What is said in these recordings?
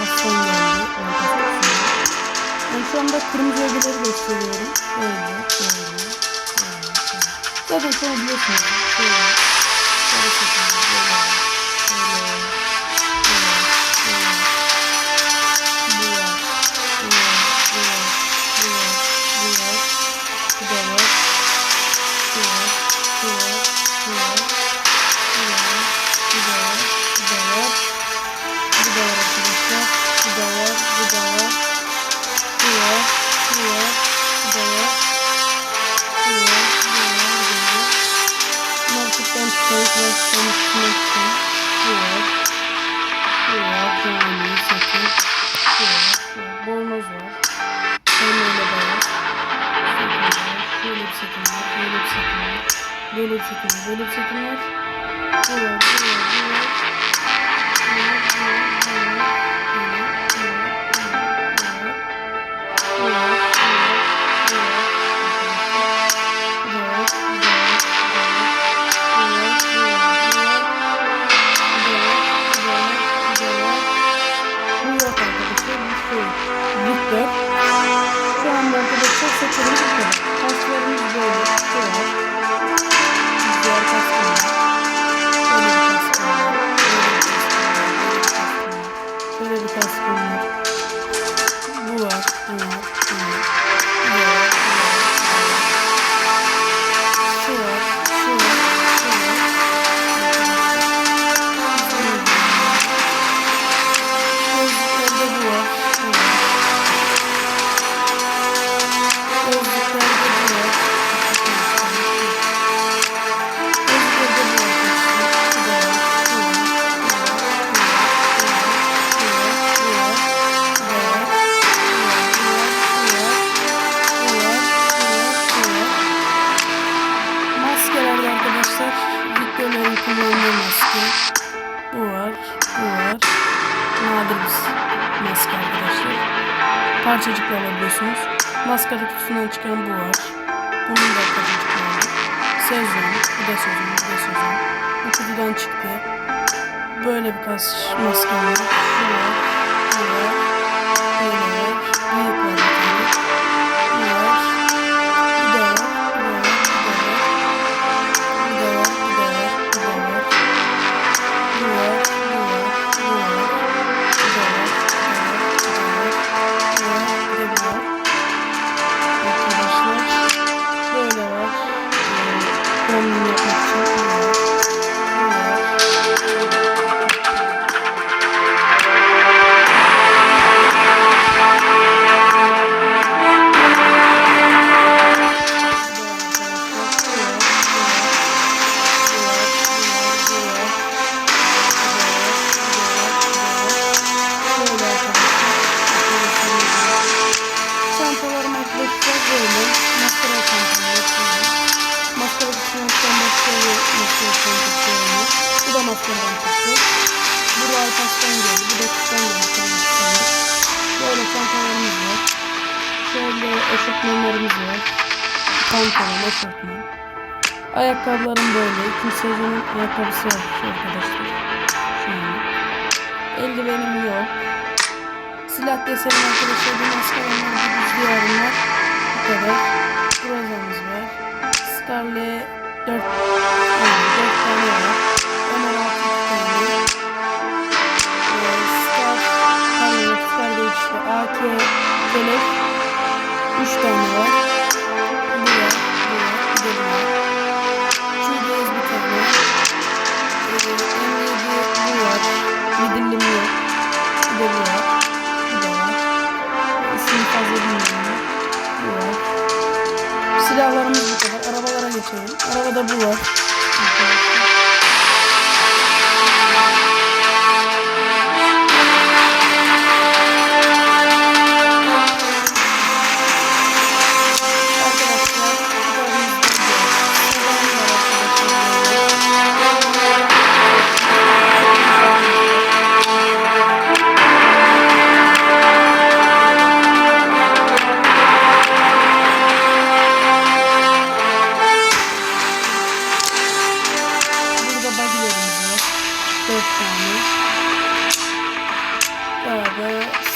Kafayı geldi. Ben şu anda kırmızı ögeleri gösteriyorum. Böyle, böyle, böyle. Zaten sonra biliyorsunuz. Şöyle, şöyle, şöyle, böyle, böyle, böyle, böyle, böyle, böyle, böyle, böyle, böyle, böyle, var, cani, sakız. Bu var, bu var. Bornoz var. De var. Şöyle bir sakın var, şöyle bir sakın var. Böyle bir sakın var, böyle bir sakın var. Bu var, bu var, arkadaşlar saçlarımız bu kadar. Kaslarımız böyle. Şöyle. Diğer kaslarımız. Şöyle bir kaskım var. Şöyle bir kaskım var. Bu var. Bu var. Bu var. Parçacıkla alabiliyorsunuz. Maskara kutusundan çıkan bu var. Bunun da parçacıkları. Sezon, bu da sezon, bu da sezon. Bu kutudan çıktı. Böyle bir kas maske var. Şu var, bu var. Bu da maskaradan çıktı. Bu Alpas'tan geldi. Bu da kutudan geldi. Böyle çantalarımız var. Şöyle eşofmanlarımız var. Pantolon, eşofman. Ayakkabılarım böyle. İkinci sezonun ayakkabısı var arkadaşlar. Şöyle. Eldivenim yok. Silah desenim arkadaşlar. Maskaram var. Bir buzluyorum var. Bu kadar. Brazamız var. Scarlet 4 Kelek 3 tane var. Bu var, bu var, bir de bu var. QBS bir tane. Ee, M7 bu var. Midillim yok. Bir de bu var. Bu da var. İsmini fazla bilmiyorum. Bu var. Silahlarımız bu kadar. Arabalara geçelim. Arabada bu var. Arkadaşlar. Arkadaşlar,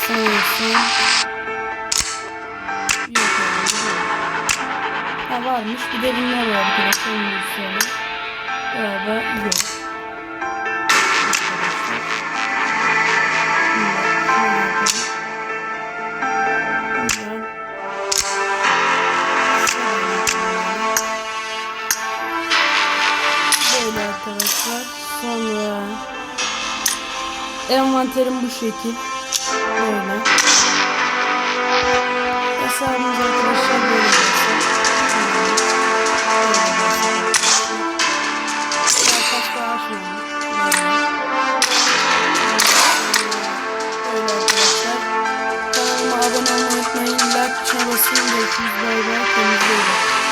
sağ olsun. Yok herhalde. Ha varmış. Bir de bunlar var arkadaşlar. Onu göstereyim. Galiba yok. Arkadaşlar. Sonra envanterim bu şekil. Böyle. Hesabımız arkadaşlar böyle. Kanalıma abone olmayı unutmayın. Like tuşuna basın. Görüşürüz. Bay bay.